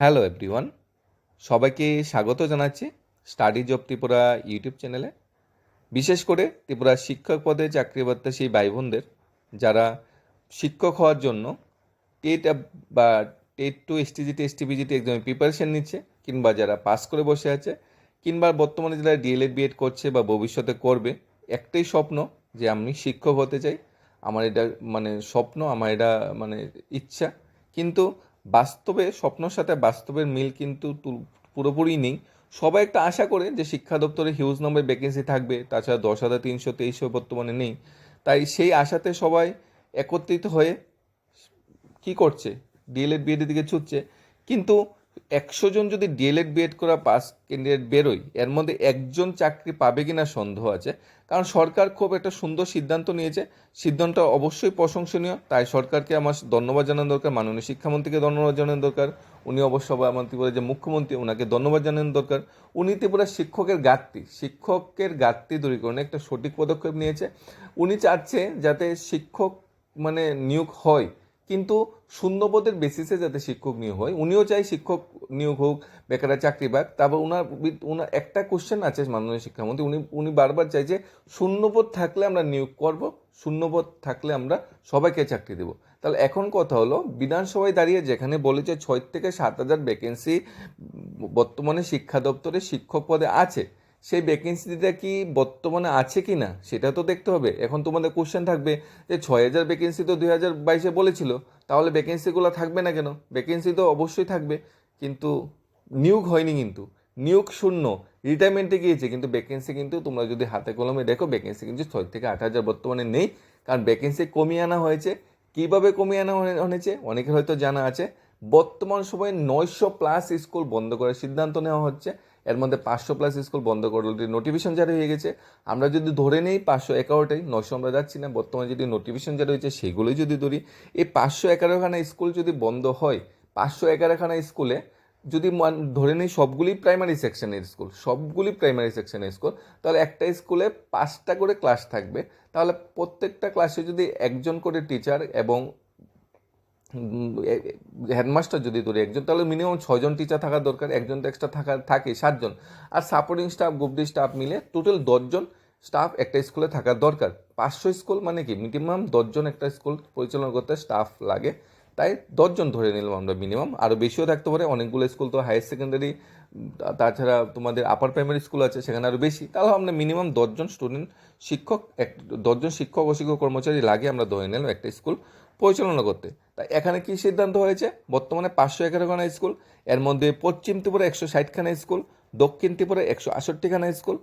Hello everyone সবাইকে স্বাগত জানাচ্ছি স্টাডিজ অফ ত্রিপুরা ইউটিউব চ্যানেলে বিশেষ করে ত্রিপুরা শিক্ষক পদে চাকরি প্রত্যাশী ভাই বোনদের যারা শিক্ষক হওয়ার জন্য টেট বা টেট টু এসটিজিটি এসটিপিজিটি এক্সামে প্রিপারেশন নিচ্ছে, কিংবা যারা পাস করে বসে আছে, কিংবা বর্তমানে যারা ডিএলএড বিএড করছে বা ভবিষ্যতে করবে, একটাই স্বপ্ন যে আমি শিক্ষক হতে চাই। আমার এটা মানে স্বপ্ন, আমার এটা মানে ইচ্ছা। কিন্তু বাস্তবে, স্বপ্নর সাথে বাস্তবের মিল কিন্তু পুরোপুরি নেই। সবাই একটা আশা করে যে শিক্ষা দপ্তরে হিউজ নম্বর ভ্যাকেন্সি থাকবে, তাছাড়া দশ হাজার তিনশো তেইশও বর্তমানে নেই। তাই সেই আশাতে সবাই একত্রিত হয়ে কি করছে? ডিএলএড বিএডের দিকে ছুটছে। কিন্তু একশো জন যদি D El Ed B Ed করা পাস ক্যান্ডিডেট বেরোয়, এর মধ্যে একজন চাকরি পাবে কিনা সন্দেহ আছে। কারণ সরকার খুব একটা সুন্দর সিদ্ধান্ত নিয়েছে। সিদ্ধান্তটা অবশ্যই প্রশংসনীয়। তাই সরকারকে আমার ধন্যবাদ জানানো দরকার, মাননীয় শিক্ষামন্ত্রীকে ধন্যবাদ জানানো দরকার। উনি অবশ্য আমার ত্রিপুরার যে মুখ্যমন্ত্রী, ওনাকে ধন্যবাদ জানানো দরকার। উনি ত্রিপুরার শিক্ষকের ঘাটতি শিক্ষকের ঘাটতি দূরীকরণে একটা সঠিক পদক্ষেপ নিয়েছে। উনি চাচ্ছে যাতে শিক্ষক মানে নিয়োগ হয়। কিন্তু শূন্যপদের বেসিসে যাতে শিক্ষক নিয়োগ হয়, উনিও চাই শিক্ষক নিয়োগ হোক, বেকারের চাকরি পাক। তারপর ওনার ওনার একটা কোশ্চেন আছে মাননীয় শিক্ষামন্ত্রী, উনি উনি বারবার চাই যে শূন্যপদ থাকলে আমরা নিয়োগ করব, শূন্যপদ থাকলে আমরা সবাইকে চাকরি দেব। তাহলে এখন কথা হলো, বিধানসভায় দাঁড়িয়ে যেখানে বলেছে ছয় থেকে সাত হাজার ভ্যাকেন্সি বর্তমানে শিক্ষা দপ্তরে শিক্ষক পদে আছে সেই ভ্যাকেন্সিটা কি বর্তমানে আছে কি না সেটা তো দেখতে হবে। এখন তোমাদের কোশ্চেন থাকবে যে ছয় হাজার ভ্যাকেন্সি তো দুই হাজার বাইশে বলেছিল, তাহলে ভ্যাকেন্সিগুলো থাকবে না কেন? ভ্যাকেন্সি তো অবশ্যই থাকবে, কিন্তু নিয়োগ হয়নি কিন্তু। নিয়োগ শূন্য রিটায়ারমেন্টে গিয়েছে, কিন্তু ভ্যাকেন্সি কিন্তু তোমরা যদি হাতে কলমে দেখো ভ্যাকেন্সি কিন্তু ছয় থেকে আট হাজার বর্তমানে নেই, কারণ ভ্যাকেন্সি কমিয়ে আনা হয়েছে। কীভাবে কমিয়ে আনা হয়েছে অনেকের হয়তো জানা আছে, বর্তমান সময়ে নয়শো প্লাস স্কুল বন্ধ করার সিদ্ধান্ত নেওয়া হচ্ছে। এর মধ্যে পাঁচশো প্লাস স্কুল বন্ধ করে নোটিফিকেশন জারি হয়ে গেছে, আমরা যদি ধরে নেই পাঁচশো এগারোটাই, নয়শো আমরা যাচ্ছি না। বর্তমানে যদি নোটিফিকেশন জারি হয়েছে, সেগুলোই যদি ধরি, এই পাঁচশো এগারোখানা স্কুল যদি বন্ধ হয়, পাঁচশো এগারোখানা স্কুলে যদি ধরে নেই সবগুলি প্রাইমারি সেকশনের স্কুল, সবগুলি প্রাইমারি সেকশনের স্কুল, তাহলে একটা স্কুলে পাঁচটা করে ক্লাস থাকবে। তাহলে প্রত্যেকটা ক্লাসে যদি একজন করে টিচার এবং হেডমাস্টার যদি ধরে একজন, তাহলে মিনিমাম ছজন টিচার থাকার দরকার, একজন তো এক্সট্রা থাকা, থাকে, সাতজন। আর supporting staff group D staff মিলে টোটাল দশজন স্টাফ একটা স্কুলে থাকার দরকার। পাঁচশো স্কুল মানে কি? মিনিমাম দশজন একটা স্কুল পরিচালনা করতে স্টাফ লাগে। তাই দশজন ধরে নিলাম আমরা মিনিমাম আরও বেশিও থাকতে পারে, অনেকগুলো স্কুল তো হায়ার সেকেন্ডারি তাছাড়া তোমাদের আপার প্রাইমারি স্কুল আছে, সেখানে আরও বেশি। তাহলে আমরা মিনিমাম দশজন স্টুডেন্ট শিক্ষক, এক, দশজন শিক্ষক ও শিক্ষক কর্মচারী লাগে আমরা ধরে নিলাম একটা স্কুল পরিচালনা করতে। তাই এখানে কি সিদ্ধান্ত হয়েছে? বর্তমানে পাঁচশো এগারোখানা স্কুল, এর মধ্যে পশ্চিম ত্রিপুরা একশো ষাটখানা স্কুল, দক্ষিণ ত্রিপুরায় একশো আষট্টিখানা স্কুল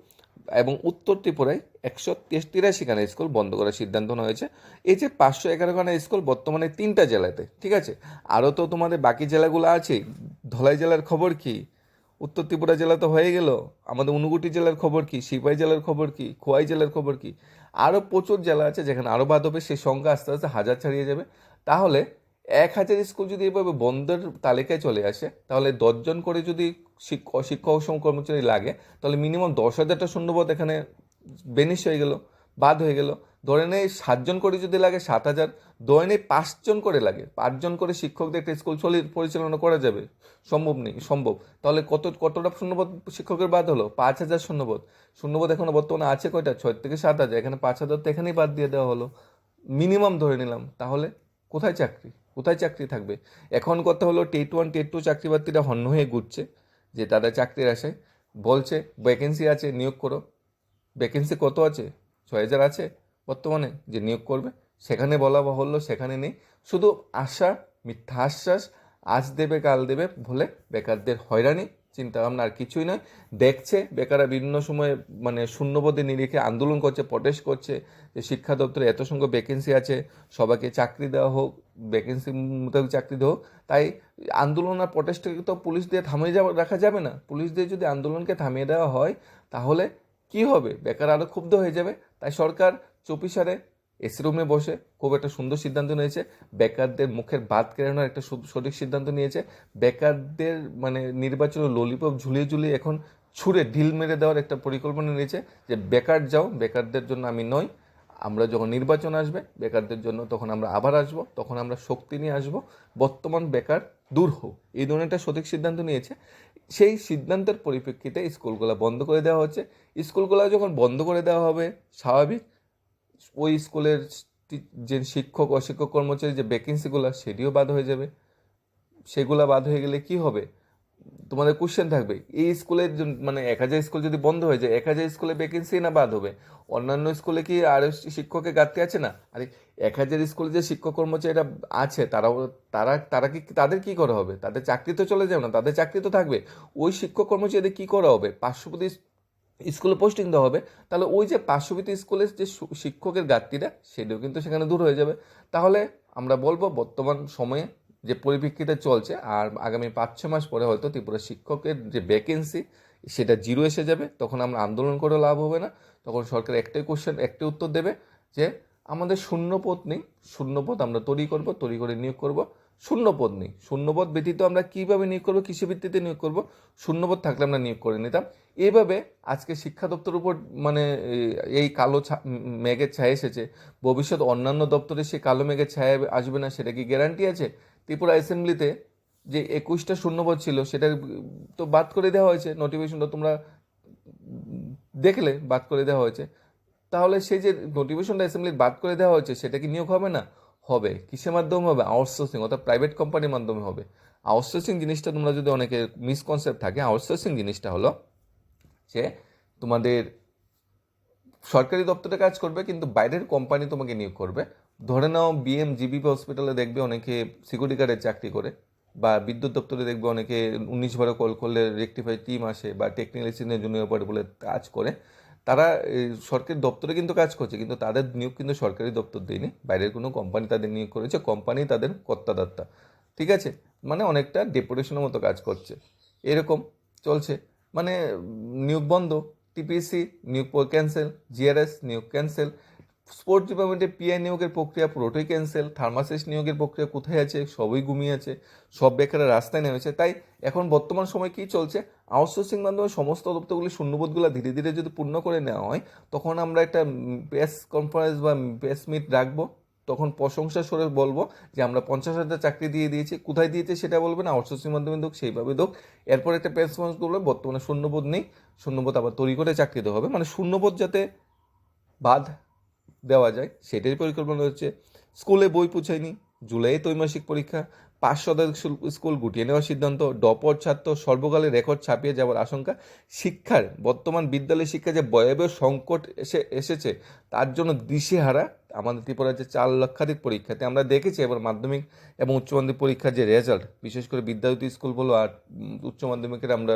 এবং উত্তর ত্রিপুরায় একশো তিরাশিখানা স্কুল বন্ধ করার সিদ্ধান্ত নেওয়া হয়েছে। এই যে পাঁচশো এগারোখানা স্কুল বর্তমানে তিনটা জেলাতে, ঠিক আছে? আরও তো তোমাদের বাকি জেলাগুলো আছে। ধলাই জেলার খবর কি? উত্তর ত্রিপুরা জেলা তো হয়ে গেল। আমাদের উনগুটি জেলার খবর কি? সিপাই জেলার খবর কি? খোয়াই জেলার খবর কি? আরও প্রচুর জেলা আছে যেখানে আরও বাদ হবে, সেই সংখ্যা আস্তে আস্তে হাজার ছাড়িয়ে যাবে। তাহলে এক হাজার স্কুল যদি এভাবে বন্ধের তালিকায় চলে আসে, তাহলে দশজন করে যদি শিক্ষক শিক্ষক কর্মচারী লাগে, তাহলে মিনিমাম দশ হাজারটা শূন্যপদ এখানে বেনিশ হয়ে গেল। বাদ হয়ে গেল। ধরে নেই সাতজন করে যদি লাগে সাত হাজার, ধরে নেই পাঁচজন করে লাগে। পাঁচজন করে শিক্ষকদের একটা স্কুল চলে পরিচালনা করা যাবে। সম্ভব নেই, সম্ভব। তাহলে কত, কতটা শূন্যপদ শিক্ষকের বাদ হলো? পাঁচ হাজার শূন্যপদ। শূন্যপদ এখনও বর্তমানে আছে কয়টা? ছয় থেকে সাত হাজার। এখানে পাঁচ হাজার তো এখানেই বাদ দিয়ে দেওয়া হলো। মিনিমাম ধরে নিলাম। তাহলে কোথায় চাকরি? কোথায় চাকরি থাকবে? এখন কথা হলো টেট ওয়ান, টেট টু চাকরি প্রার্থীরা হন্য হয়ে ঘুরছে, যে তাদের চাকরির আসে বলছে ভ্যাকেন্সি আছে, নিয়োগ করো। ভ্যাকেন্সি কত আছে? ছয় হাজার আছে বর্তমানে যে নিয়োগ করবে, সেখানে বলা হলো সেখানে নেই। শুধু আশা, মিথ্যা আশ্বাস, আজ দেবে, কাল দেবে বলে বেকারদের হয়রানি চিন্তা ভাবনা আর কিছুই নয়। দেখছে বেকাররা বিভিন্ন সময়ে মানে শূন্যপদে নিরিখে আন্দোলন করছে প্রটেস্ট করছে যে শিক্ষা দপ্তরে এত সংখ্যক ভ্যাকেন্সি আছে, সবাইকে চাকরি দেওয়া হোক ভ্যাকেন্সি মোতাবেক চাকরি দেওয়া হোক। তাই আন্দোলন আর প্রটেস্টকে তো পুলিশ দিয়ে থামিয়ে যাওয়া রাখা যাবে না। পুলিশ দিয়ে যদি আন্দোলনকে থামিয়ে দেওয়া হয়, তাহলে কি হবে? বেকার আরও ক্ষুব্ধ হয়ে যাবে। তাই সরকার চব্বিশারে এসি রুমে বসে খুব একটা সুন্দর সিদ্ধান্ত নিয়েছে। বেকারদের মুখের বাদ কেড়ানোর একটা সঠিক সিদ্ধান্ত নিয়েছে। বেকারদের মানে নির্বাচনে ললিপপ ঝুলিয়ে ঝুলিয়ে এখন ছুঁড়ে ঢিল মেরে দেওয়ার একটা পরিকল্পনা নিয়েছে যে বেকার যাও, বেকারদের জন্য আমি নই। আমরা যখন নির্বাচন আসবে, বেকারদের জন্য তখন আমরা আবার আসব, তখন আমরা শক্তি নিয়ে আসব। বর্তমান বেকার দূর হোক। এই ধরনের একটা সঠিক সিদ্ধান্ত নিয়েছে। সেই সিদ্ধান্তের পরিপ্রেক্ষিতে স্কুলগুলো বন্ধ করে দেওয়া হচ্ছে। স্কুলগুলো যখন বন্ধ করে দেওয়া হবে, স্বাভাবিক ওই স্কুলের যে শিক্ষক অশিক্ষক কর্মচারী যে ভ্যাকেন্সিগুলো সেটিও বাদ হয়ে যাবে। সেগুলো বাদ হয়ে গেলে কি হবে? তোমাদের কোশ্চেন থাকবে, এই স্কুলের জন- মানে এক হাজার স্কুল যদি বন্ধ হয়ে যায়, এক হাজার স্কুলে ভ্যাকেন্সি না বাদ হবে? অন্যান্য স্কুলে কি আর শিক্ষকের ঘাটতি আছে না? আরে, এক হাজার স্কুলে যে শিক্ষক কর্মচারীরা আছে, তারাও, তারা তারা কি, তাদের কি করা হবে? তাদের চাকরি তো চলে যাবে না, তাদের চাকরি তো থাকবে। ওই শিক্ষক কর্মচারীদের কি করা হবে? পার্শ্ববর্তী স্কুলে পোস্টিং দেওয়া হবে, তাহলে ওই যে পার্শ্ববর্তী স্কুলের যে শিক্ষকের ঘাটতিটা, সেটাও কিন্তু সেখানে দূর হয়ে যাবে। তাহলে আমরা বলব, বর্তমান সময়ে যে পরিপ্রেক্ষিতে চলছে, আর আগামী পাঁচ ছ মাস পরে হয়তো ত্রিপুরা শিক্ষকের যে ভ্যাকেন্সি সেটা জিরো এসে যাবে। তখন আমরা আন্দোলন করে লাভ হবে না। তখন সরকার একটাই কোশ্চেন একটাই উত্তর দেবে যে, আমাদের শূন্যপদ নেই। শূন্যপদ আমরা তৈরি করব, তৈরি করে নিয়োগ করব। শূন্যপদ নেই। শূন্যপদ ব্যতীত আমরা কীভাবে নিয়োগ করব, কৃষি ভিত্তিতে নিয়োগ করব, শূন্যপদ থাকলে আমরা নিয়োগ করে নিতাম। এইভাবে আজকে শিক্ষা দপ্তর উপর মানে এই- কালো মেঘের ছায়া এসেছে। ভবিষ্যৎ অন্যান্য দপ্তরে সেই কালো মেঘের ছায়া আসবে না, সেটা কি গ্যারান্টি আছে? ত্রিপুরা অ্যাসেম্বলিতে যে একুশটা শূন্যপদ ছিল, সেটা তো বাদ করে দেওয়া হয়েছে নোটিফিকেশনটা তোমরা দেখলে বাদ করে দেওয়া হয়েছে। তাহলে সেই যে নোটিফিকেশনটা অ্যাসেম্বলির বাদ করে দেওয়া হয়েছে, সেটা কি নিয়োগ হবে না? হবে। কিসের মাধ্যমে হবে? আউটসোর্সিং অর্থাৎ প্রাইভেট কোম্পানির মাধ্যমে হবে। আউটসোর্সিং জিনিসটা তোমরা যদি অনেকে মিসকনসেপ্ট থাকে আউটসোর্সিং জিনিসটা হলো যে তোমাদের সরকারি দপ্তরে কাজ করবে, কিন্তু বাইরের কোম্পানি তোমাকে নিয়োগ করবে। ধরে নাও বিএম জিবিপি হসপিটালে দেখবে অনেকে সিকিউরিটি গার্ডের চাকরি করে, বা বিদ্যুৎ দপ্তরে দেখবে অনেকে উনিশ বারো কল করলে রেকটিফাই টিম আসে, বা টেকনিক্যাল জুনিয়র পরে বলে কাজ করে। তারা সরকারি দপ্তরে কিন্তু কাজ করছে, কিন্তু তাদের নিয়োগ কিন্তু সরকারি দপ্তর দেয়নি, বাইরের কোনো কোম্পানি তাদের নিয়োগ করেছে কোম্পানি তাদের কর্তাদত্তা ঠিক আছে? মানে অনেকটা ডেপুটেশনের মতো কাজ করছে। এরকম চলছে। মানে নিয়োগ বন্ধ টিপিসি নিয়োগ ক্যান্সেল জিআরএস নিয়োগ ক্যান্সেল স্পোর্টস ডিপার্টমেন্টে পিআই নিয়োগের প্রক্রিয়া পুরোটাই ক্যান্সেল থার্মাসিস্ট নিয়োগের প্রক্রিয়া কোথায় আছে, সবই ঘুমিয়ে আছে, সব বেকারের রাস্তায় নেমেছে। তাই এখন বর্তমান সময় কি চলছে? আউটসোর্সিং মাধ্যমে সমস্ত দপ্তরগুলি শূন্যবোধগুলো ধীরে ধীরে যদি পূর্ণ করে নেওয়া হয়, তখন আমরা একটা প্রেস কনফারেন্স বা প্রেস মিট রাখব। তখন প্রশংসা সরে বলব যে, আমরা পঞ্চাশ হাজার চাকরি দিয়ে দিয়েছি। কোথায় দিয়েছে সেটা বলবেন আউটসোর্সিং মাধ্যমে দোক, সেইভাবে দোক। এরপর একটা প্রেস কনফারেন্স বর্তমানে শূন্যবোধ নেই, শূন্যবোধ আবার তৈরি করে চাকরি দেওয়া হবে। মানে শূন্যবোধ যাতে বাদ দেওয়া যায়। সেটাই পরিকল্পনা হচ্ছে স্কুলে বই পুছায়নি, জুলাই ত্রৈমাসিক পরীক্ষা, পাঁচ শতাংশ স্কুল গুটিয়ে নেওয়ার সিদ্ধান্ত, ডপর ছাত্র সর্বকালে রেকর্ড ছাপিয়ে যাওয়ার আশঙ্কা। শিক্ষার, বর্তমান বিদ্যালয় শিক্ষা যে ভয়াবহ সংকট এসে, এসেছে, তার জন্য দিশেহারা আমাদের ত্রিপুরার যে চার লক্ষাধিক পরীক্ষাতে আমরা দেখেছি এবার মাধ্যমিক এবং উচ্চ মাধ্যমিক পরীক্ষার যে রেজাল্ট বিশেষ করে বিদ্যাজ্যোতি স্কুল বলো আর উচ্চ মাধ্যমিকের আমরা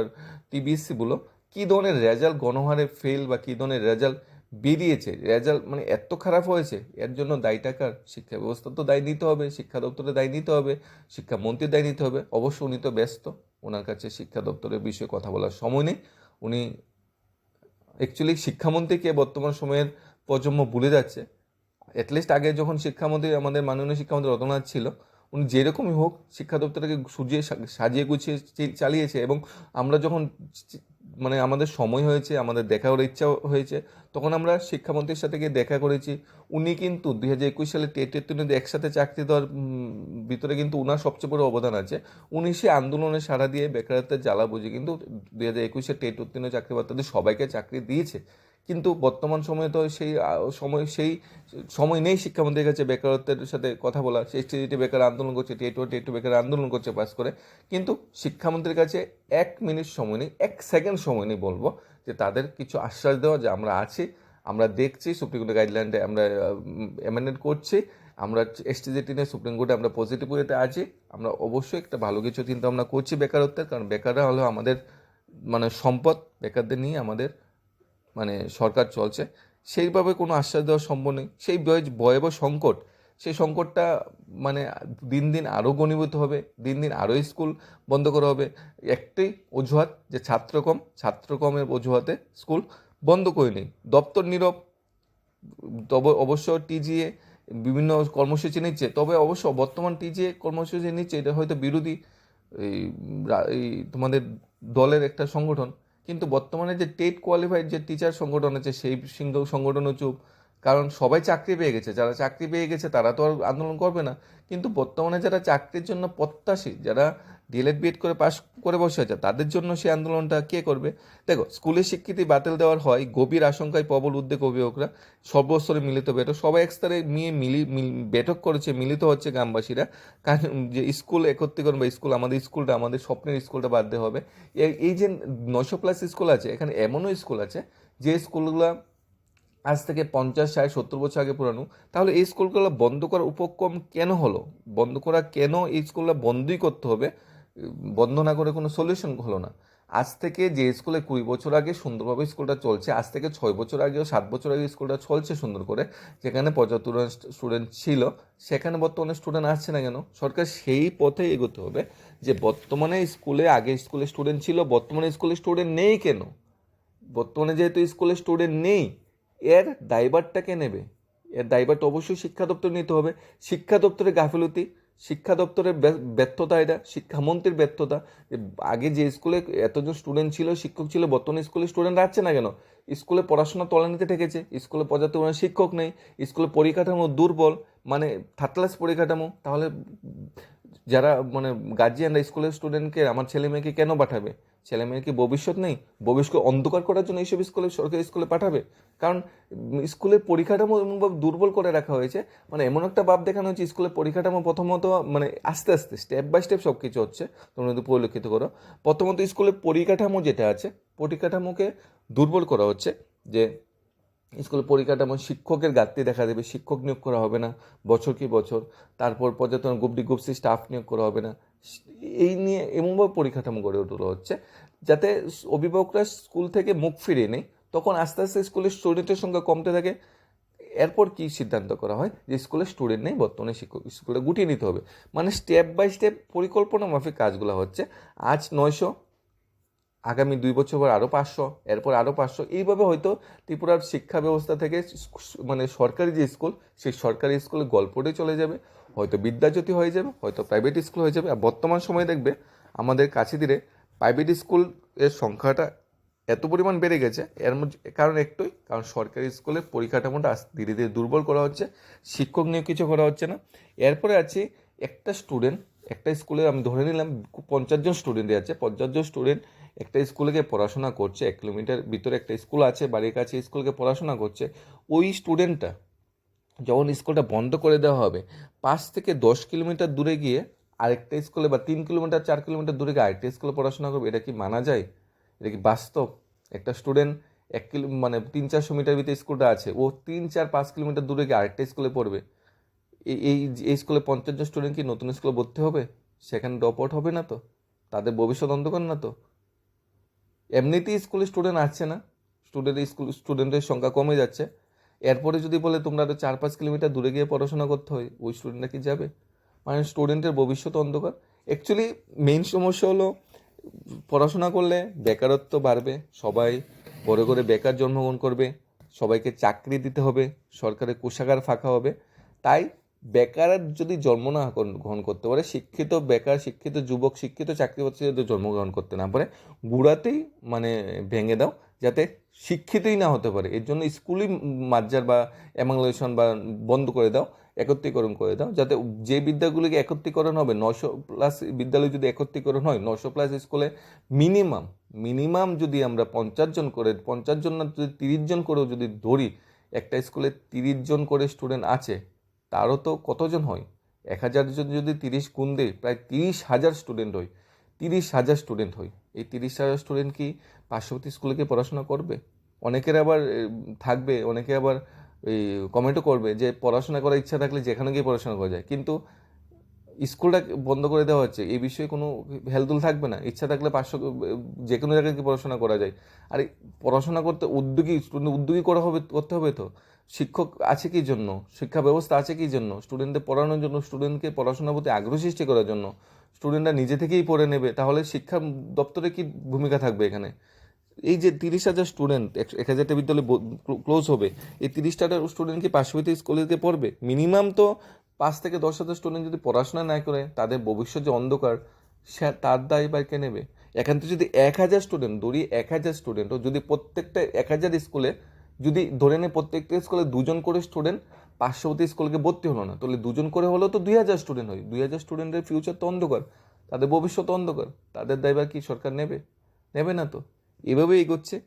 টিবিএসসি বলো, কী ধরনের রেজাল্ট গণহারে ফেল বা কী ধরনের রেজাল্ট বেরিয়েছে রেজাল্ট মানে এত খারাপ হয়েছে, এর জন্য দায়টা কার শিক্ষা ব্যবস্থা তো দায় নিতে হবে, শিক্ষা দপ্তরে দায় নিতে হবে শিক্ষামন্ত্রীর দায় নিতে হবে, অবশ্য উনি তো ব্যস্ত, ওনার কাছে শিক্ষা দপ্তরের বিষয়ে কথা বলার সময় নেই, উনি অ্যাকচুয়ালি শিক্ষামন্ত্রীকে বর্তমান সময়ের প্রজন্ম ভুলে যাচ্ছে অ্যাটলিস্ট আগে যখন শিক্ষামন্ত্রী, আমাদের মাননীয় শিক্ষামন্ত্রী রতনাথ ছিল, উনি যেরকমই হোক শিক্ষা দপ্তরকে সুজিয়ে সাজিয়ে গুছিয়ে চালিয়েছে এবং আমরা যখন মানে আমাদের সময় হয়েছে, আমাদের দেখা করার ইচ্ছা হয়েছে। তখন আমরা শিক্ষামন্ত্রীর সাথে গিয়ে দেখা করেছি। উনি কিন্তু দুই হাজার একুশ সালে টেট তিনি একসাথে চাকরি দেওয়ার ভিতরে কিন্তু উনার সবচেয়ে বড় অবদান আছে। উনি সে আন্দোলনে সাড়া দিয়ে বেকারত্বের জ্বালা বুঝে কিন্তু দুই হাজার একুশে টেট উত্তীর্ণ চাকরি বার্তাদের সবাইকে চাকরি দিয়েছে। কিন্তু বর্তমান সময়ে তো সেই সময় সেই, সময় নেই শিক্ষামন্ত্রীর কাছে বেকারত্বের সাথে কথা বলা সেই স্টেজিটি বেকার আন্দোলন করছে ওয়ান টেট টু বেকার আন্দোলন করছে পাস করে। কিন্তু শিক্ষামন্ত্রীর কাছে এক মিনিট সময় নেই, এক সেকেন্ড সময় নেই বলব যে তাদের কিছু আশ্বাস দেওয়া যে আমরা আছি, আমরা দেখছি, সুপ্রিম কোর্টের গাইডলাইনটা আমরা অ্যামেন্ডেড করছি, আমরা এসটিজেটি নিয়ে সুপ্রিম কোর্টে আমরা পজিটিভ ওয়েতে আছি। আমরা অবশ্যই একটা ভালো কিছু চিন্তা ভাবনা করছি বেকারত্বের, কারণ বেকাররা হলো আমাদের মানে সম্পদ, বেকারদের নিয়ে আমাদের মানে সরকার চলছে, সেইভাবে কোনো আশ্বাস দেওয়া সম্ভব নেই। সেই ভয়- ভয়াবহ সংকট, সেই সংকটটা মানে দিন দিন আরও ঘনীভূত হবে, দিন দিন আরও স্কুল বন্ধ করা হবে। একটাই অজুহাত যে ছাত্র কম, ছাত্র কমের অজুহাতে স্কুল বন্ধ করে নেই। দপ্তর নীরব, তবে অবশ্য টিজিএ বিভিন্ন কর্মসূচি নিচ্ছে, তবে অবশ্য বর্তমান টিজিএ কর্মসূচি নিচ্ছে, এটা হয়তো বিরোধী এই তোমাদের দলের একটা সংগঠন। কিন্তু বর্তমানে যে টেট কোয়ালিফাইড যে টিচার সংগঠন আছে সেই সংগঠনও চুপ। কারণ সবাই চাকরি পেয়ে গেছে, যারা চাকরি পেয়ে গেছে তারা তো আর আন্দোলন করবে না। কিন্তু বর্তমানে যারা চাকরির জন্য প্রত্যাশী, যারা ডিএলএড বিএড করে পাশ করে বসে আছে, তাদের জন্য সেই আন্দোলনটা কে করবে? দেখো, স্কুলের স্বীকৃতি বাতিল দেওয়ার হয়, গভীর আশঙ্কায় প্রবল উদ্বেগ অভিভাবকরা, সর্বস্তরে মিলিত বেঠক, সবাই এক স্তরে নিয়ে মিলি বেঠক করেছে, মিলিত হচ্ছে গ্রামবাসীরা। কারণ যে স্কুল একত্রীকরণ বা স্কুল, আমাদের স্কুলটা, আমাদের স্বপ্নের স্কুলটা বাদ দেওয়া হবে। এই যে নশো প্লাস স্কুল আছে, এখানে এমনও স্কুল আছে, যে স্কুলগুলো আজ থেকে পঞ্চাশ, ষাট, সত্তর বছর আগে পুরানো, তাহলে এই স্কুলগুলো বন্ধ করার উপক্রম কেন হলো? বন্ধ করা কেন এই স্কুলগুলো বন্ধই করতে হবে? বন্ধ না করে কোনো সলিউশন হলো না। আজ থেকে যে স্কুলে কুড়ি বছর আগে সুন্দরভাবে স্কুলটা চলছে, আজ থেকে ছয় বছর আগেও সাত বছর আগে স্কুলটা চলছে সুন্দর করে, যেখানে পঁচাত্তর স্টুডেন্ট ছিল, সেখানে বর্তমানে স্টুডেন্ট আসছে না কেন? সরকার সেই পথে এগোতে হবে যে বর্তমানে স্কুলে আগে স্কুলে স্টুডেন্ট ছিল, বর্তমানে স্কুলে স্টুডেন্ট নেই কেন? বর্তমানে যেহেতু স্কুলে স্টুডেন্ট নেই এর দায়ভারটা কে নেবে? এর দায়ভারটা অবশ্যই শিক্ষা দপ্তর নিতে হবে। শিক্ষা দপ্তরের গাফিলতি, শিক্ষা দপ্তরের ব্য- ব্যর্থতা এটা, শিক্ষামন্ত্রীর ব্যর্থতা। আগে যে স্কুলে এতজন স্টুডেন্ট ছিল, শিক্ষক ছিল, বর্তমানে স্কুলে স্টুডেন্ট আসছে না কেন? স্কুলে পড়াশোনা তলানিতে ঠেকেছে, স্কুলে পর্যাপ্ত পরিমাণে শিক্ষক নেই, স্কুলে পরিকাঠামো দুর্বল মানে থার্ড ক্লাস পরিকাঠামো, তাহলে যারা মানে গার্জিয়ানরা স্কুলের স্টুডেন্টকে আমার ছেলে মেয়েকে কেন পাঠাবে? ছেলে মেয়ের কি ভবিষ্যৎ নেই? ভবিষ্যৎ অন্ধকার করার জন্য এইসব স্কুলে, সরকারি স্কুলে পাঠাবে? কারণ স্কুলের পরিকাঠামো এমনভাবে দুর্বল করে রাখা হয়েছে। মানে এমন একটা ভাব দেখানো হচ্ছে স্কুলের পরিকাঠামো প্রথমত মানে আস্তে আস্তে স্টেপ বাই স্টেপ সব কিছু হচ্ছে। তোমরা যদি পরিলক্ষিত করো। প্রথমত স্কুলের পরিকাঠামো যেটা আছে পরিকাঠামোকে দুর্বল করা হচ্ছে যে, স্কুলের পরিকাঠামো শিক্ষকের ঘাটতি দেখা দেবে, শিক্ষক নিয়োগ করা হবে না, বছর কি বছর। তারপর পর্যটন গুপডি গুপসি স্টাফ নিয়োগ করা হবে না। এই নিয়ে এমনভাবে পরিকাঠামো গড়ে তোলা হচ্ছে, যাতে অভিভাবকরা স্কুল থেকে মুখ ফিরিয়ে নেই তখন আস্তে আস্তে স্কুলের স্টুডেন্টের সংখ্যা কমতে থাকে। এরপর কি সিদ্ধান্ত করা হয়? যে স্কুলে স্টুডেন্ট নেই, বর্তমানে শিক্ষক স্কুলে গুটিয়ে নিতে হবে। মানে স্টেপ বাই স্টেপ পরিকল্পনা মাফিক কাজগুলো হচ্ছে, আজ নয়শো, আগামী দুই বছর পর আরও পাঁচশো, এরপর আরও পাঁচশো। এইভাবে হয়তো ত্রিপুরার শিক্ষা ব্যবস্থা থেকে মানে সরকারি যে স্কুল, সেই সরকারি স্কুলে গল্পটাই চলে যাবে। হয়তো বিদ্যাজ্যোতি হয়ে যাবে, হয়তো প্রাইভেট স্কুল হয়ে যাবে। আর বর্তমান সময়ে দেখবে, আমাদের কাছে দিলে প্রাইভেট স্কুলের সংখ্যাটা এত পরিমাণ বেড়ে গেছে, এর মধ্যে কারণ একটাই, কারণ সরকারি স্কুলের পরিকাঠামোটা ধীরে ধীরে দুর্বল করা হচ্ছে, শিক্ষক নিয়োগ কিছু করা হচ্ছে না। এরপরে আছে একটা স্টুডেন্ট একটা স্কুলে আমি ধরে নিলাম, পঞ্চাশ জন স্টুডেন্টই আছে, পঞ্চাশ জন স্টুডেন্ট একটা স্কুলে পড়াশোনা করছে, এক কিলোমিটার ভিতরে একটা স্কুল আছে, বাড়ির কাছে স্কুলকে পড়াশোনা করছে। ওই স্টুডেন্টটা যখন স্কুলটা বন্ধ করে দেওয়া হবে, পাঁচ থেকে দশ কিলোমিটার দূরে গিয়ে আরেকটা স্কুলে বা তিন কিলোমিটার, চার কিলোমিটার দূরে গিয়ে আরেকটা স্কুলে পড়াশোনা করবে, এটা কি মানা যায়? এটা কি বাস্তব? একটা স্টুডেন্ট এক কিলো মানে তিন চারশো মিটার ভিতরে স্কুলটা আছে, ও তিন, চার, পাঁচ কিলোমিটার দূরে গিয়ে আরেকটা স্কুলে পড়বে। এই এই স্কুলে পঞ্চাশ জন স্টুডেন্ট কি নতুন স্কুলে ভর্তি হবে? সেখানে ড্রপ আউট হবে না তো? তাদের ভবিষ্যৎ অন্ধকার না তো? এমনিতেই স্কুলে স্টুডেন্ট আসছে না? স্টুডেন্ট স্কুল স্টুডেন্টের সংখ্যা কমে যাচ্ছে। এরপরে যদি বলে তোমরা আরও চার পাঁচ কিলোমিটার দূরে গিয়ে পড়াশোনা করতে হয়, ওই স্টুডেন্টরা কি যাবে? মানে স্টুডেন্টের ভবিষ্যৎ অন্ধকার। অ্যাকচুয়ালি মেইন সমস্যা হলো, পড়াশোনা করলে বেকারত্ব বাড়বে, সবাই বড় করে বেকার জন্মগ্রহণ করবে, সবাইকে চাকরি দিতে হবে সরকারের কোষাগার ফাঁকা হবে। তাই বেকার যদি জন্ম না গ্রহণ করতে পারে, শিক্ষিত বেকার, শিক্ষিত যুবক, শিক্ষিত চাকরি যদি জন্মগ্রহণ করতে না পারে গুড়াতেই মানে ভেঙে দাও। যাতে শিক্ষিতই না হতে পারে। এর জন্য স্কুলই মার্জার বা অ্যামাংলেশন বা বন্ধ করে দাও, একত্রীকরণ করে দাও, যাতে যে বিদ্যাগুলিকে একত্রীকরণ হবে, নশো প্লাস বিদ্যালয় যদি একত্রীকরণ হয়, নশো প্লাস স্কুলে মিনিমাম মিনিমাম যদি আমরা পঞ্চাশ জন করে, পঞ্চাশ জন না যদি তিরিশ জন করেও যদি ধরি, একটা স্কুলে তিরিশ জন করে স্টুডেন্ট আছে, তারও তো কতজন হয়? এক হাজার জন যদি তিরিশ গুণ দেয় প্রায় তিরিশ হাজার স্টুডেন্ট হয়, তিরিশ হাজার স্টুডেন্ট হয়। এই তিরিশ হাজার স্টুডেন্ট কি পার্শ্ববর্তী স্কুলে গিয়ে পড়াশোনা করবে? অনেকের আবার থাকবে, অনেকে আবার এই কমেন্টও করবে যে পড়াশোনা করার ইচ্ছা থাকলে যেখানে গিয়ে পড়াশোনা করা যায়। কিন্তু স্কুলটা বন্ধ করে দেওয়া হচ্ছে, এই বিষয়ে কোনো হেলদুল থাকবে না। ইচ্ছা থাকলে পাঁচশো যে কোনো জায়গায় গিয়ে পড়াশোনা করা যায়। আর পড়াশোনা করতে উদ্যোগী স্টুডেন্ট উদ্যোগী করা হবে, করতে হবে তো? শিক্ষক আছে কি জন্য? শিক্ষা ব্যবস্থা আছে কি জন্য? স্টুডেন্টদের পড়ানোর জন্য স্টুডেন্টকে পড়াশোনার প্রতি আগ্রহ সৃষ্টি করার জন্য? স্টুডেন্টরা নিজে থেকেই পড়ে নেবে, তাহলে শিক্ষা দপ্তরে কি ভূমিকা থাকবে এখানে? এই যে তিরিশ হাজার স্টুডেন্ট, এক হাজারটা বিদ্যালয় ক্লোজ হবে, এই তিরিশটা স্টুডেন্ট কি পার্শ্ববর্তী স্কুলে পড়বে? মিনিমাম তো পাঁচ থেকে দশ হাজার স্টুডেন্ট যদি পড়াশোনা না করে, তাদের ভবিষ্যৎ যে অন্ধকার, সে, তার দায় বা কে নেবে? এখান থেকে যদি এক হাজার স্টুডেন্ট, ধরি এক হাজার স্টুডেন্টও যদি প্রত্যেকটা, এক হাজার স্কুলে যদি ধরে নেয় প্রত্যেকটা স্কুলে দুজন করে স্টুডেন্ট পার্শ্ববর্তী স্কুলকে ভর্তি হলো না। তাহলে দুজন করে হলেও তো দুই হাজার স্টুডেন্ট হয়। দুই হাজার স্টুডেন্টের ফিউচার তো অন্ধকার। তাদের ভবিষ্যৎ অন্ধকার। তাদের দায়ভার কি সরকার নেবে? নেবে না তো। এভাবেই এগোচ্ছে,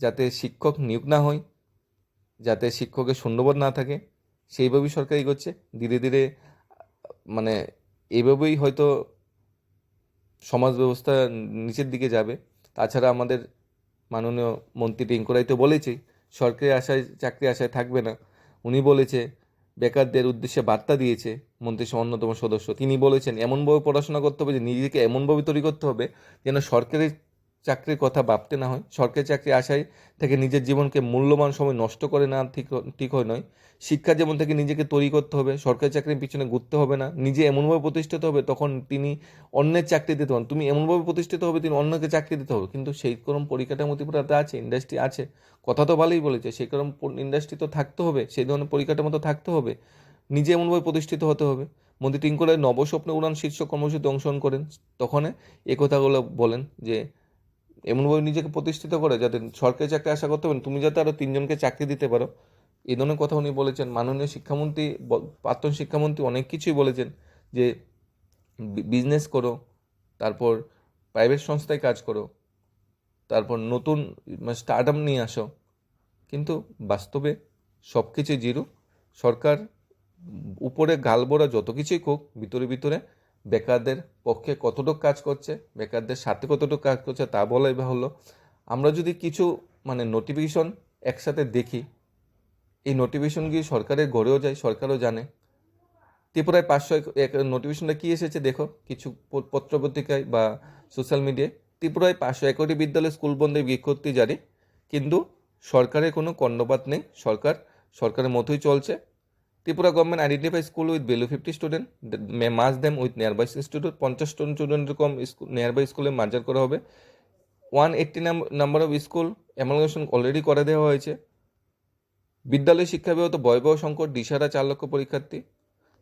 যাতে শিক্ষক নিয়োগ না হয়, যাতে শিক্ষকের শূন্যবোধ না থাকে। সেইভাবেই সরকার এগোচ্ছে। ধীরে ধীরে মানে এভাবেই হয়তো সমাজ ব্যবস্থা নিচের দিকে যাবে। তাছাড়া আমাদের মাননীয় মন্ত্রী টিঙ্কুরাই তো বলেছে সরকারি আশায়, চাকরি আশায় থাকবে না। উনি বলেছে, বেকারদের উদ্দেশ্যে বার্তা দিয়েছে মন্ত্রিসভার অন্যতম সদস্য। তিনি বলেছেন এমনভাবে পড়াশোনা করতে হবে যে নিজেকে এমনভাবে তৈরি করতে হবে যেন সরকারি চাকরির কথা ভাবতে না হয়। সরকারি চাকরি আশায় থেকে নিজের জীবনকে মূল্যবান সময় নষ্ট করে না ঠিক ঠিক হয় নয়। শিক্ষা যেমন থেকে নিজেকে তৈরি করতে হবে। সরকারি চাকরির পিছনে ঘুরতে হবে না। নিজে এমনভাবে প্রতিষ্ঠিত হবে তখন তিনি অন্যের চাকরি দিতে পারেন তুমি এমনভাবে প্রতিষ্ঠিত হবে, তিনি অন্যকে চাকরি দিতে হবে কিন্তু সেই রকম পরিকাঠামো ত্রিপুরাতে আছে ইন্ডাস্ট্রি আছে। কথা তো ভালোই বলেছে, সেই রকম ইন্ডাস্ট্রি তো থাকতে হবে, সেই ধরনের পরিকাঠামো তো থাকতে হবে। নিজে এমনভাবে প্রতিষ্ঠিত হতে হবে। মন্ত্রী টিঙ্কলের নবস্বপ্ন উড়ান শীর্ষ কর্মসূচিতে অংশগ্রহণ করেন। তখন এই কথাগুলো বলেন যে এমনভাবে নিজেকে প্রতিষ্ঠিত করে যাতে সরকারি চাকরি আশা করতে পারেন। তুমি যাতে আরও তিনজনকে চাকরি দিতে পারো। এই ধরনের কথা উনি বলেছেন। মাননীয় শিক্ষামন্ত্রী প্রাক্তন শিক্ষামন্ত্রী অনেক কিছুই বলেছেন যে বিজনেস করো, তারপর প্রাইভেট সংস্থায় কাজ করো, তারপর নতুন স্টার্ট আপ নিয়ে আসো। কিন্তু বাস্তবে সব কিছু জিরো। সরকার উপরে গালবোরা যত কিছুই হোক ভিতরে ভিতরে বেকারদের পক্ষে কতটুকু কাজ করছে, বেকারদের সাথে কতটুকু কাজ করছে তা বলাই হলো আমরা যদি কিছু মানে নোটিফিকেশন একসাথে দেখি, এই নোটিফিকেশনগুলি সরকারের গড়েও যায়, সরকারও জানে। ত্রিপুরায় পাঁচশো এক নোটিফিকেশনটা কী এসেছে দেখো, কিছু প- পত্রপত্রিকায় বা সোশ্যাল মিডিয়ায় ত্রিপুরায় পাঁচশো একটি বিদ্যালয় স্কুল বন্ধে বিজ্ঞপ্তি জারি, কিন্তু সরকারের কোনো কর্ণপাত নেই। সরকার, সরকারের মতোই চলছে। Tripura government identify school with below fifty student May mass them with near by student পঞ্চাশ স্টুডেন্ট কম নিয়ার বাই স্কুলে মার্জার করা হবে। One eighty number of school amalgamation already করে দেওয়া হয়েছে। বিদ্যালয় শিক্ষা বিগত ভয়াবহ সংকট, দিশারা চার লক্ষ পরীক্ষার্থী।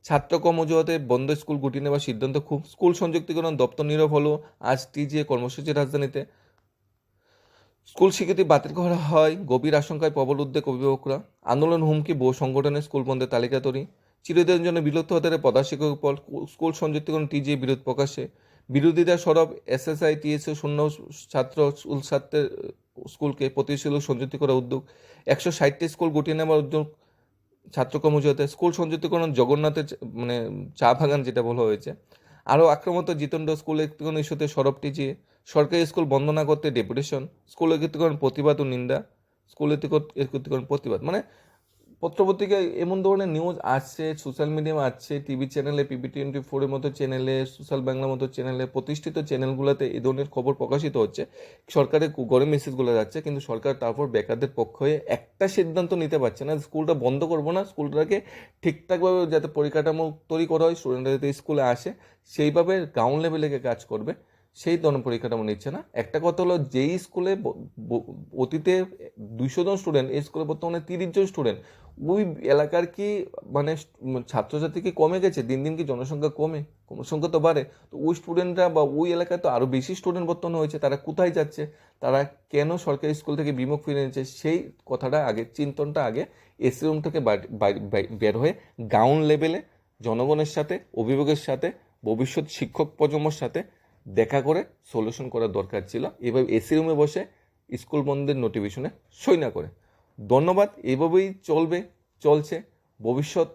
ছাত্র কম অজুহাতে বন্ধ স্কুল গুটি নেওয়ার সিদ্ধান্ত খুব স্কুল সংযুক্তিকরণ দপ্তর নীরব হলো। আজ টিজিএ কর্মসূচির রাজধানীতে স্কুল স্বীকৃতি বাতিল করা হয়। গভীর আশঙ্কায় প্রবল উদ্বেগ অভিভাবকরা। আন্দোলন হুমকি বহু সংগঠনের স্কুল বন্ধের তালিকা তৈরি। চিরদিনের জন্য বিলুপ্ত হতে পারে প্রধান শিক্ষক পদ স্কুল সংযুক্তিকরণ টিজিএ বিরোধ প্রকাশে। বিরোধীরা সরব এসএসআই টিএসও শূন্য ছাত্র স্কুল ছাত্রের স্কুলকে প্রতিশীল সংযুক্তি করার উদ্যোগ। একশো ষাটটি স্কুল গুটিয়ে নেওয়ার উদ্যোগ ছাত্র কর্মসূচিতে। স্কুল সংযুক্তিকরণ জগন্নাথের মানে চা বাগান যেটা বলা হয়েছে। আরও আক্রমত জিতন্ড স্কুল ইস্যুতে সরব টিজিয়ে সরকারি স্কুল বন্ধ না করতে ডেপুটেশন, স্কুল একত্রীকরণ প্রতিবাদ ও নিন্দা, স্কুল একত্রীকরণ- প্রতিবাদ। মানে পত্রপত্রিকায় এমন ধরনের নিউজ আসছে সোশ্যাল মিডিয়ায় আসছে টিভি চ্যানেলে পিবি টোয়েন্টি ফোরের মতো চ্যানেলে সোশ্যাল বাংলার মতো চ্যানেলে প্রতিষ্ঠিত চ্যানেলগুলোতে এই ধরনের খবর প্রকাশিত হচ্ছে। সরকারের গড়ে মেসেজগুলো যাচ্ছে, কিন্তু সরকার তারপর বেকারদের পক্ষ হয়ে একটা সিদ্ধান্ত নিতে পারছে না স্কুলটা বন্ধ করব না, স্কুলটাকে ঠিকঠাকভাবে যাতে পরিকাঠামো তৈরি করা হয় স্টুডেন্টরা যাতে স্কুলে আসে, সেইভাবে গ্রাউন্ড লেভেলে কাজ করবে। সেই ধরনের পরিকাঠামো নিচ্ছে না। একটা কথা হলো, যেই স্কুলে অতীতে দুইশো জন স্টুডেন্ট এই স্কুলে বর্তমানে তিরিশ জন স্টুডেন্ট ওই এলাকার কি মানে ছাত্রছাত্রী কি কমে গেছে? দিন দিন কি জনসংখ্যা কমে? জনসংখ্যা তো বাড়ে। তো ওই স্টুডেন্টরা বা ওই এলাকায় তো আরও বেশি স্টুডেন্ট বর্তমানে হয়েছে, তারা কোথায় যাচ্ছে? তারা কেন সরকারি স্কুল থেকে বিমুখ ফিরে নিচ্ছে সেই কথাটা আগে, চিন্তনটা আগে এসি রুম থেকে বের হয়ে গ্রাউন্ড লেভেলে জনগণের সাথে, অভিভাবকের সাথে, ভবিষ্যৎ শিক্ষক প্রজন্মর সাথে দেখা করে সলিউশন করার দরকার ছিল। এভাবে এসি রুমে বসে স্কুল বন্ধের নোটিফিকেশনে সই না করে। ধন্যবাদ, এভাবেই চলবে, চলছে। ভবিষ্যৎ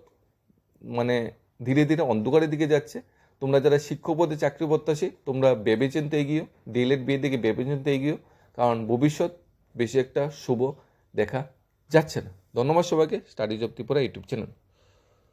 মানে ধীরে ধীরে অন্ধকারের দিকে যাচ্ছে। তোমরা যারা শিক্ষক পদে চাকরি প্রত্যাশী, তোমরা ভেবে চিন্তে এগিয়েও ডিএলএড বিয়ে দিকে ভেবে চিন্তে এগিয়েও কারণ ভবিষ্যৎ বেশি একটা শুভ দেখা যাচ্ছে না। ধন্যবাদ সবাইকে studies of Tripura YouTube channel.